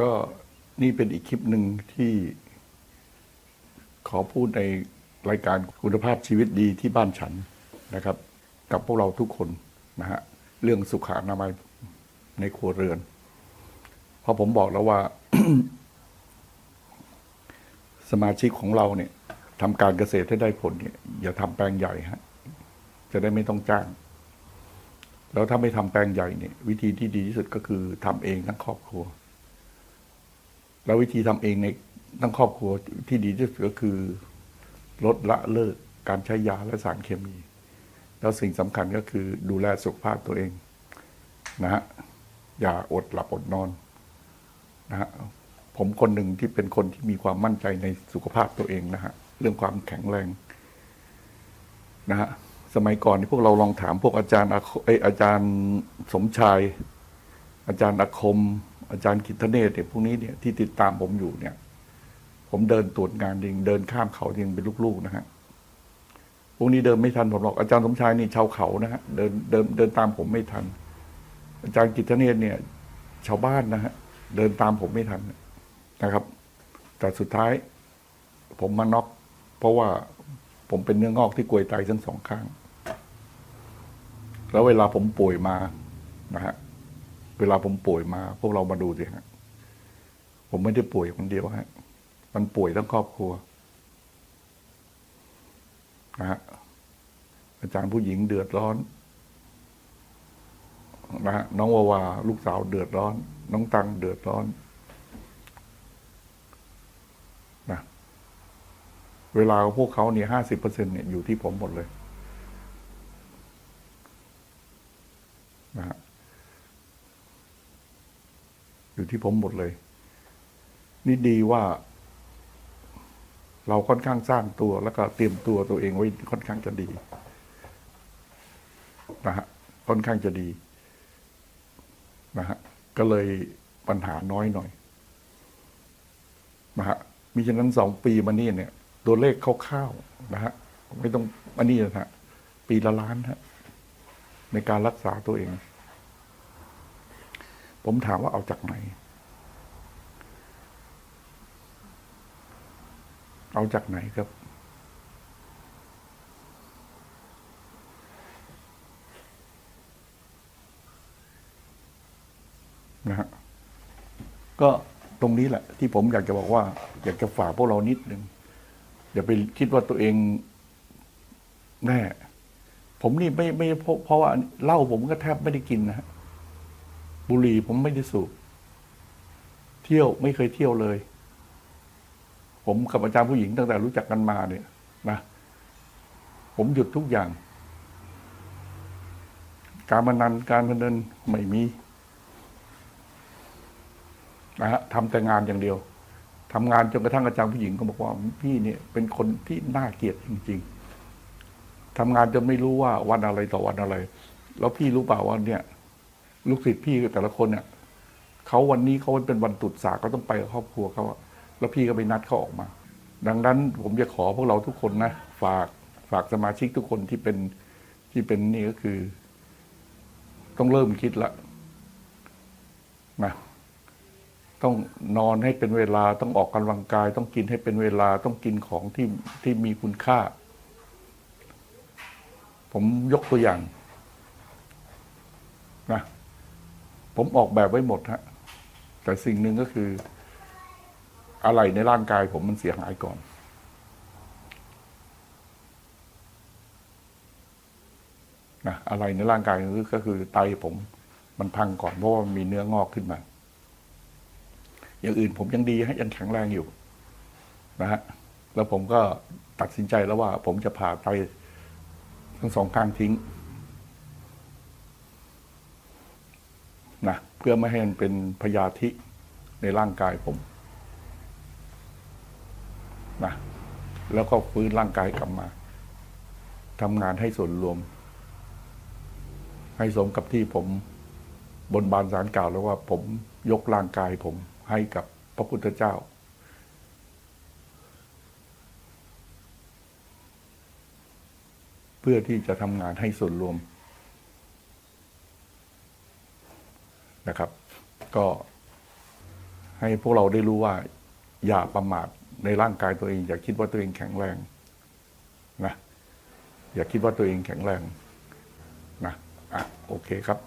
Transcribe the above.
ก็นี่เป็นอีกคลิปหนึ่งที่ขอพูดในรายการคุณภาพชีวิตดีที่บ้านฉันนะครับ กับพวกเราทุกคนนะฮะเรื่องสุขอนามัยในครัวเรือน เพราะผมบอกแล้วว่า สมาชิกของเราเนี่ยทำการเกษตรให้ได้ผลเนี่ยอย่าทำแปลงใหญ่ฮะจะได้ไม่ต้องจ้าง แล้วถ้าไม่ทำแปลงใหญ่เนี่ย วิธีที่ดีที่สุดก็คือทำเองทั้งครอบครัว แล้ววิธีทำเองในทั้งครอบครัวที่ดีที่สุดก็คือ ลดละเลิกการใช้ยาและสารเคมี แล้วสิ่งสำคัญก็คือดูแลสุขภาพตัวเองนะฮะอย่าอดหลับอดนอนนะฮะผมคนหนึ่งที่เป็นคนที่มีความมั่นใจในสุขภาพตัวเองนะฮะเรื่องความแข็งแรงนะฮะสมัยก่อนที่พวกเราลองถามพวกอาจารย์อาคเอยอาจารย์สมชาย อาจารย์อาคม อาจารย์กิตเนศเนี่ยพวกนี้เนี่ยที่ติดตามผมอยู่เนี่ย ผมเดินตรวจงานเองเดินข้ามเขาเองเป็นลูกๆนะฮะพวกนี้เดินไม่ทันผมหรอกอาจารย์สมชายนี่ชาวเขานะฮะเดินเดินเดินตามผมไม่ทัน อาจารย์กิตเนศเนี่ย ชาวบ้านนะฮะเดินตามผมไม่ทันนะครับ แต่สุดท้าย ผมมาน็อกเพราะว่าผมเป็นเนื้องอกที่กลวยไตทั้งสองข้าง แล้วเวลาผมป่วยมานะฮะ เวลาผมป่วยมา พวกเรามาดูสิฮะ ผมไม่ได้ป่วยคนเดียวฮะ มันป่วยทั้งครอบครัวนะฮะอาจารย์ผู้หญิงเดือดร้อนนะฮะน้องวาวาลูกสาวเดือดร้อน น้องตังเดือดร้อนนะเวลาพวกเขาเนี่ยห้าสิบเปอร์เซ็นเนี่ยอยู่ที่ผมหมดเลยนะฮะ อยู่ที่ผมหมดเลย นี่ดีว่า เราค่อนข้างสร้างตัว แล้วก็เตรียมตัวตัวเองไว้ค่อนข้างจะดีนะฮะค่อนข้างจะดีนะฮะก็เลยปัญหาน้อยหน่อยนะฮะมิฉะนั้นสองปีมานี่เนี่ย ตัวเลขคร่าวๆนะฮะไม่ต้องอันนี้นะฮะปีละล้านฮะในการรักษาตัวเอง ผมถามว่าเอาจากไหน เอาจากไหนครับ นะฮะก็ตรงนี้แหละ ที่ผมอยากจะบอกว่า อยากจะฝากพวกเรานิดนึงอย่าไปคิดว่าตัวเองแน่ ผมนี่ไม่ไม่เพราะเพราะว่าเหล้าผมก็แทบไม่ได้กินนะฮะ บุหรี่ผมไม่ได้สูบเที่ยวไม่เคยเที่ยวเลย ผมกับอาจารย์ผู้หญิงตั้งแต่รู้จักกันมาเนี่ยนะผมหยุดทุกอย่าง การพนันการพนันไม่มีนะฮะทำแต่งานอย่างเดียวทำงานจนกระทั่งอาจารย์ผู้หญิงก็บอกว่าพี่เนี่ยเป็นคนที่น่าเกลียดจริง ๆทำงานจนไม่รู้ว่าวันอะไรต่อวันอะไร แล้วพี่รู้เปล่าว่าเนี่ย ลูกศิษย์พี่แต่ละคนเนี่ยเขาวันนี้เขาเป็นวันตรุษสากเขาต้องไปกับครอบครัวเขาแล้วพี่ก็ไปนัดเขาออกมา ดังนั้นผมจะขอพวกเราทุกคนนะฝากฝากสมาชิกทุกคนที่เป็นที่เป็นนี่ก็คือ ต้องเริ่มคิดละนะต้องนอนให้เป็นเวลาต้องออกกำลังกาย ต้องกินให้เป็นเวลาต้องกินของที่ที่มีคุณค่า ผมยกตัวอย่างนะ ผมออกแบบไว้หมดฮะแต่สิ่งหนึ่งก็คือ อะไรในร่างกายผมมันเสียหายก่อน นะอะไรในร่างกายก็คือไตผมมันพังก่อนเพราะว่ามีเนื้องอกขึ้นมา อย่างอื่นผมยังดีฮะยังแข็งแรงอยู่นะฮะแล้วผมก็ตัดสินใจแล้วว่า ผมจะผ่าไตทั้งสองข้างทิ้ง นะเพื่อไม่ให้มันเป็นพยาธิในร่างกายผมนะแล้วก็ฟื้นร่างกายกลับมาทำงานให้ส่วนรวม ให้สมกับที่ผมบนบานสารกล่าวแล้วว่า ผมยกร่างกายผมให้กับพระพุทธเจ้า เพื่อที่จะทำงานให้ส่วนรวม นะครับ ก็ให้พวกเราได้รู้ว่า อย่าประมาทในร่างกายตัวเอง อย่าคิดว่าตัวเองแข็งแรงนะอย่าคิดว่าตัวเองแข็งแรงนะอะโอเคครับ